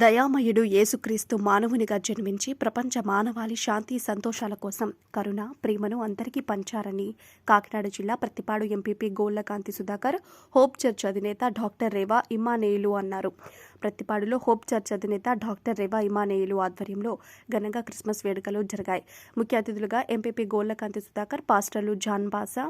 దయామయుడు యేసుక్రీస్తు మానవునిగా జన్మించి ప్రపంచ మానవాళి శాంతి సంతోషాల కోసం కరుణ ప్రేమను అందరికీ పంచారని కాకినాడ జిల్లా Prathipadu MPP Gollakanthi Sudhakar Hope Church అధినేత డాక్టర్ రేవా ఇమానేయులు అన్నారు. ప్రతిపాడులో హోప్ చర్చ్ అధినేత డాక్టర్ రేవా ఇమానేయులు ఆధ్వర్యంలో ఘనంగా క్రిస్మస్ వేడుకలు జరిగాయి. ముఖ్య అతిథులుగా ఎంపీపీ గోళ్ళకాంతి సుధాకర్ పాస్టర్లు జాన్ బాసా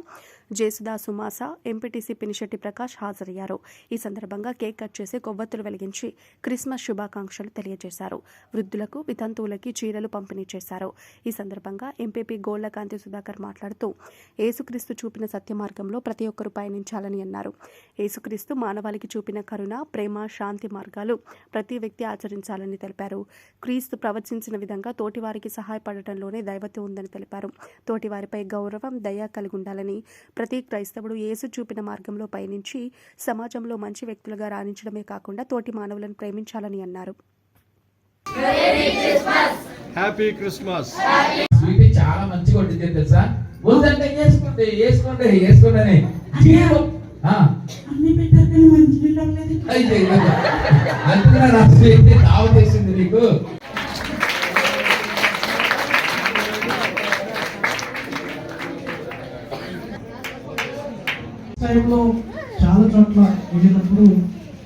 జేసుదా సుమాస ఎంపీటీసీ పినిశెట్టి ప్రకాష్ హాజరయ్యారు. ఈ సందర్భంగా కేక్ కట్ చేసి కొవ్వొత్తులు వెలిగించి క్రిస్మస్ శుభాకాంక్షలు తెలియజేశారు. వృద్ధులకు వితంతువులకి చీరలు పంపిణీ చేశారు. ఈ సందర్భంగా ఎంపీపీ గోళ్ళకాంతి సుధాకర్ మాట్లాడుతూ ఏసుక్రీస్తు చూపిన సత్య మార్గంలో ప్రతి ఒక్కరూ పయనించాలని అన్నారు. ఏసుక్రీస్తు మానవాళికి చూపిన కరుణ ప్రేమ శాంతి మార్గాలు ప్రతి వ్యక్తి ఆచరించాలని తెలిపారు. క్రీస్తు ప్రవచించిన విధంగా తోటివారికి సహాయపడటంలోనే దైవత్వం ఉందని తెలిపారు. తోటివారిపై గౌరవం దయ కలిగి ఉండాలని ప్రతి క్రైస్తవుడు యేసు చూపిన మార్గంలో పయనించి సమాజంలో మంచి వ్యక్తులుగా రాణించడమే కాకుండా తోటి మానవులను ప్రేమించాలని అన్నారు. హ్యాపీ క్రిస్మస్ స్వీట్ చాలా మంచిగా ఉంటుంది తెలుసా? వద్దంటే వేసుకోండి వేసుకోండి వేసుకోండి అని. జీవం. ఆ, అన్ని పెట్టారు కానీ మంచి నీళ్ళు అవ్వలేదు. అయితే కదా. అందుకనే నా స్వీట్ తావ చేసింది నీకు. వ్యవసాయంలో చాలా చోట్ల వెళ్ళినప్పుడు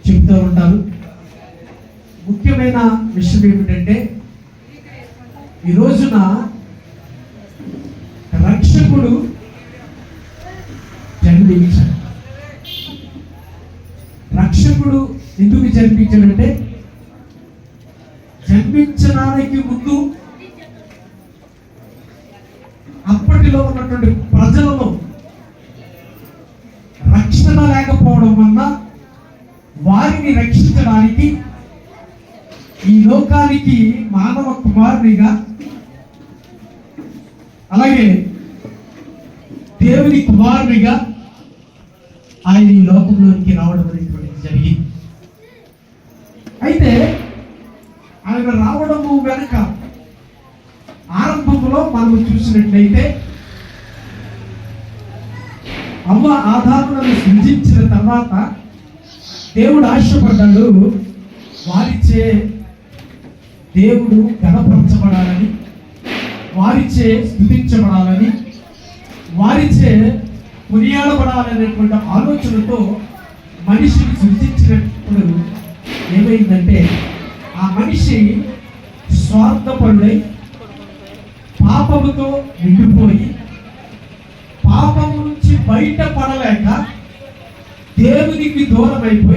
చెప్తూ ఉంటారు. ముఖ్యమైన విషయం ఏమిటంటే ఈ రోజున రక్షకుడు జన్మించాడు. రక్షకుడు ఎందుకు జన్మించాడంటే జన్మించడానికి ముందు అప్పటిలో ఉన్నటువంటి ప్రజలలో రావడం వల్ల వారిని రక్షించడానికి ఈ లోకానికి మానవ కుమారునిగా అలాగే దేవుని కుమారునిగా ఆయన ఈ లోకంలోనికి రావడం అనేటువంటిది జరిగింది. అయితే ఆయన రావడము వెనక ఆరంభంలో మనం చూసినట్లయితే అవ్వ ఆధారాలను సృజించిన తర్వాత దేవుడు ఆశపడ్డాడు వారిచే దేవుడు గణపరచబడాలని వారిచే స్థుతించబడాలని వారిచే కొనియాడబడాలనేటువంటి ఆలోచనతో మనిషిని సృష్టించినప్పుడు ఏమైందంటే ఆ మనిషి స్వార్థపరుడై పాపముతో నిండిపోయి బయట పడలేక దేవునికి దూరం అయిపోయి